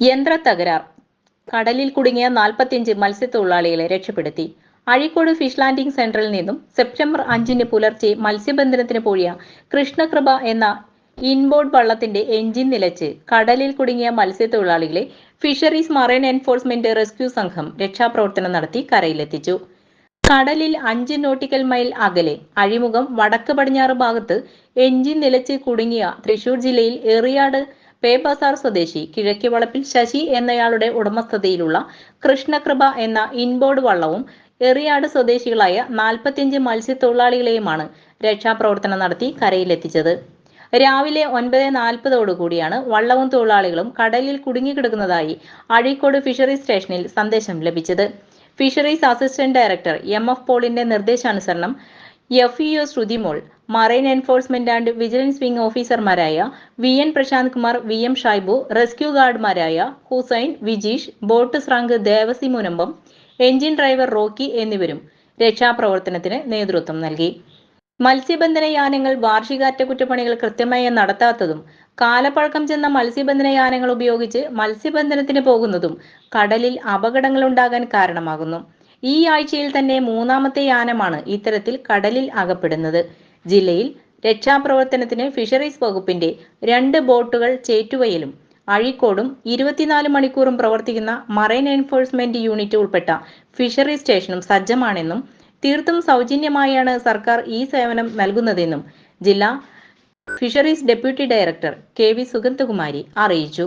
യന്ത്ര തകരാർ. കടലിൽ കുടുങ്ങിയ നാൽപ്പത്തിയഞ്ച് മത്സ്യത്തൊഴിലാളികളെ രക്ഷപ്പെടുത്തി. അഴീക്കോട് ഫിഷ് ലാൻഡിംഗ് സെന്ററിൽ നിന്നും സെപ്റ്റംബർ അഞ്ചിന് പുലർച്ചെ മത്സ്യബന്ധനത്തിന് പോയ കൃഷ്ണകൃപ എന്ന ഇൻബോർഡ് വള്ളത്തിന്റെ എഞ്ചിൻ നിലച്ച് കടലിൽ കുടുങ്ങിയ മത്സ്യത്തൊഴിലാളികളെ ഫിഷറീസ് മറൈൻ എൻഫോഴ്സ്മെന്റ് റെസ്ക്യൂ സംഘം രക്ഷാപ്രവർത്തനം നടത്തി കരയിലെത്തിച്ചു. കടലിൽ അഞ്ച് നോട്ടിക്കൽ മൈൽ അകലെ അഴിമുഖം വടക്ക് പടിഞ്ഞാറ് ഭാഗത്ത് എഞ്ചിൻ നിലച്ച് കുടുങ്ങിയ തൃശൂർ ജില്ലയിൽ എറിയാട് പേബസാർ സ്വദേശി കിഴക്കി വളപ്പിൽ ശശി എന്നയാളുടെ ഉടമസ്ഥതയിലുള്ള കൃഷ്ണകൃപ എന്ന ഇൻബോർഡ് വള്ളവും എറിയാട് സ്വദേശികളായ നാൽപ്പത്തിയഞ്ച് മത്സ്യത്തൊഴിലാളികളെയുമാണ് രക്ഷാപ്രവർത്തനം നടത്തി കരയിലെത്തിച്ചത്. രാവിലെ ഒൻപത് നാൽപ്പതോടുകൂടിയാണ് വള്ളവും തൊഴിലാളികളും കടലിൽ കുടുങ്ങിക്കിടക്കുന്നതായി അഴീക്കോട് ഫിഷറീസ് സ്റ്റേഷനിൽ സന്ദേശം ലഭിച്ചത്. Fisheries assistant director M F പോളിന്റെ നിർദ്ദേശാനുസരണം F E O Sruthimol marine enforcement and vigilance wing ഓഫീസർമാരായ V N Prasanth Kumar V M Shaibu rescue ഗാർഡുമാരായ Hussain Vijeesh boat സ്രാങ്ക് Devasi Munambam engine driver Rocky എന്നിവരും രക്ഷാപ്രവർത്തനത്തിന് നേതൃത്വം നൽകി. മത്സ്യബന്ധന യാനങ്ങൾ വാർഷിക അറ്റകുറ്റപ്പണികൾ കൃത്യമായി നടത്താത്തതും കാലപ്പഴക്കം ചെന്ന മത്സ്യബന്ധന യാനങ്ങൾ ഉപയോഗിച്ച് മത്സ്യബന്ധനത്തിന് പോകുന്നതും കടലിൽ അപകടങ്ങൾ ഉണ്ടാകാൻ കാരണമാകുന്നു. ഈ ആഴ്ചയിൽ തന്നെ മൂന്നാമത്തെ യാനമാണ് ഇത്തരത്തിൽ കടലിൽ അകപ്പെടുന്നത്. ജില്ലയിൽ രക്ഷാപ്രവർത്തനത്തിന് ഫിഷറീസ് വകുപ്പിന്റെ രണ്ട് ബോട്ടുകൾ ചേറ്റുവയിലും അഴീക്കോടും ഇരുപത്തിനാല് മണിക്കൂറും പ്രവർത്തിക്കുന്ന മറൈൻ എൻഫോഴ്സ്മെന്റ് യൂണിറ്റ് ഉൾപ്പെട്ട ഫിഷറീസ് സ്റ്റേഷനും സജ്ജമാണെന്നും തീർത്തും സൗജന്യമായാണ് സർക്കാർ ഈ സേവനം നൽകുന്നതെന്നും ജില്ലാ fisheries deputy director K V Sugandhakumari അറിയിച്ചു.